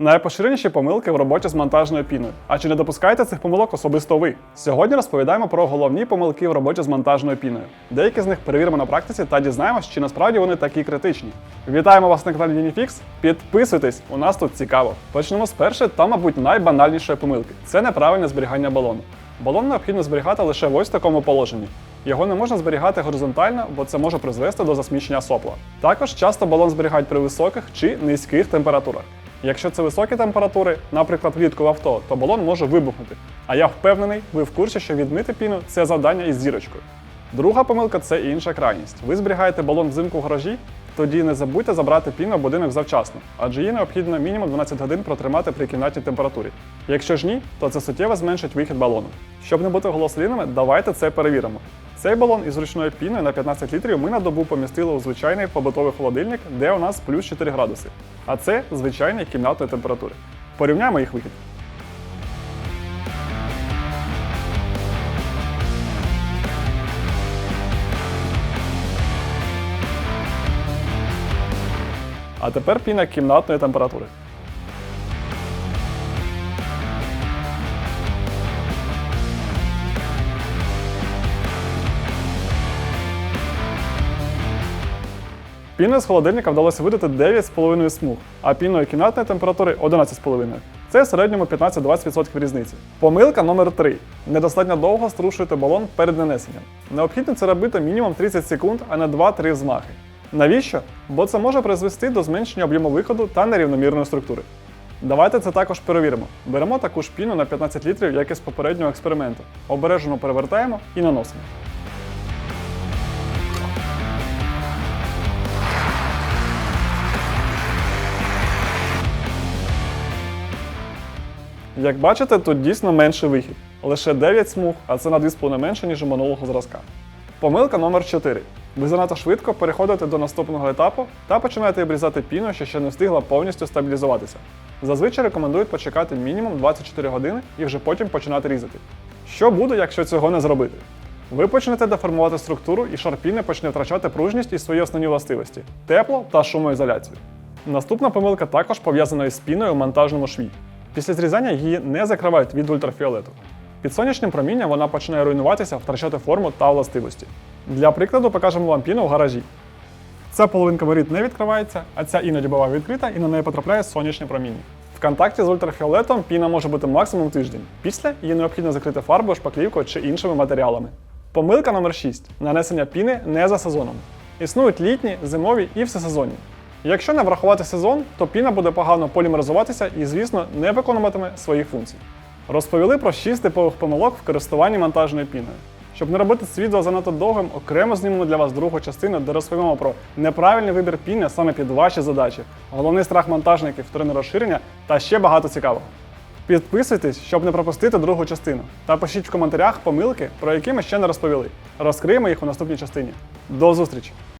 Найпоширеніші помилки в роботі з монтажною піною. А чи не допускаєте цих помилок особисто ви? Сьогодні розповідаємо про головні помилки в роботі з монтажною піною. Деякі з них перевіримо на практиці та дізнаємось, чи насправді вони такі критичні. Вітаємо вас на каналі Unifix. Підписуйтесь, у нас тут цікаво. Почнемо з першої та, мабуть, найбанальнішої помилки це неправильне зберігання балону. Балон необхідно зберігати лише в ось такому положенні. Його не можна зберігати горизонтально, бо це може призвести до засмічення сопла. Також часто балон зберігають при високих чи низьких температурах. Якщо це високі температури, наприклад, влітку в авто, то балон може вибухнути. А я впевнений, ви в курсі, що відмити піну це завдання із зірочкою. Друга помилка це інша крайність. Ви зберігаєте балон взимку в гаражі, тоді не забудьте забрати піну в будинок завчасно, адже її необхідно мінімум 12 годин протримати при кімнатній температурі. Якщо ж ні, то це суттєво зменшить вихід балону. Щоб не бути голослівними, давайте це перевіримо. Цей балон із ручною піною на 15 літрів ми на добу помістили у звичайний побутовий холодильник, де у нас плюс 4 градуси. А це звичайні кімнатної температури. Порівняємо їх вихід. А тепер піна кімнатної температури. Піною з холодильника вдалося видати 9,5 смуг, а піною кімнатної температури 11,5. Це в середньому 15-20% різниці. Помилка номер 3. Недостатньо довго струшуєте балон перед нанесенням. Необхідно це робити мінімум 30 секунд, а не 2-3 взмахи. Навіщо? Бо це може призвести до зменшення об'єму виходу та нерівномірної структури. Давайте це також перевіримо. Беремо таку ж піну на 15 літрів, як і з попереднього експерименту. Обережно перевертаємо і наносимо. Як бачите, тут дійсно менший вихід. Лише 9 смуг, а це на 2,5 менше, ніж у минулого зразка. Помилка номер 4. Ви занадто швидко переходите до наступного етапу та починаєте обрізати піну, що ще не встигла повністю стабілізуватися. Зазвичай рекомендують почекати мінімум 24 години і вже потім починати різати. Що буде, якщо цього не зробити? Ви почнете деформувати структуру і шар піни почне втрачати пружність і свої основні властивості тепло та шумоізоляцію. Наступна помилка також пов'язана із піною у монтажному шві. Після зрізання її не закривають від ультрафіолету. Під сонячним промінням вона починає руйнуватися, втрачати форму та властивості. Для прикладу покажемо вам піну в гаражі. Ця половинка воріт не відкривається, а ця іноді буває відкрита і на неї потрапляє сонячне проміння. В контакті з ультрафіолетом піна може бути максимум тиждень. Після її необхідно закрити фарбою, шпаклівкою чи іншими матеріалами. Помилка номер 6. Нанесення піни не за сезоном. Існують літні, зимові і всесезонні. Якщо не врахувати сезон, то піна буде погано полімеризуватися і, звісно, не виконуватиме своїх функцій. Розповіли про 6 типових помилок в користуванні монтажною піною. Щоб не робити відео занадто довгим, окремо знімемо для вас другу частину, де розповімо про неправильний вибір піни саме під ваші задачі, головний страх монтажників, вторинне розширення та ще багато цікавого. Підписуйтесь, щоб не пропустити другу частину. Та пишіть в коментарях помилки, про які ми ще не розповіли. Розкриємо їх у наступній частині. До зустрічі!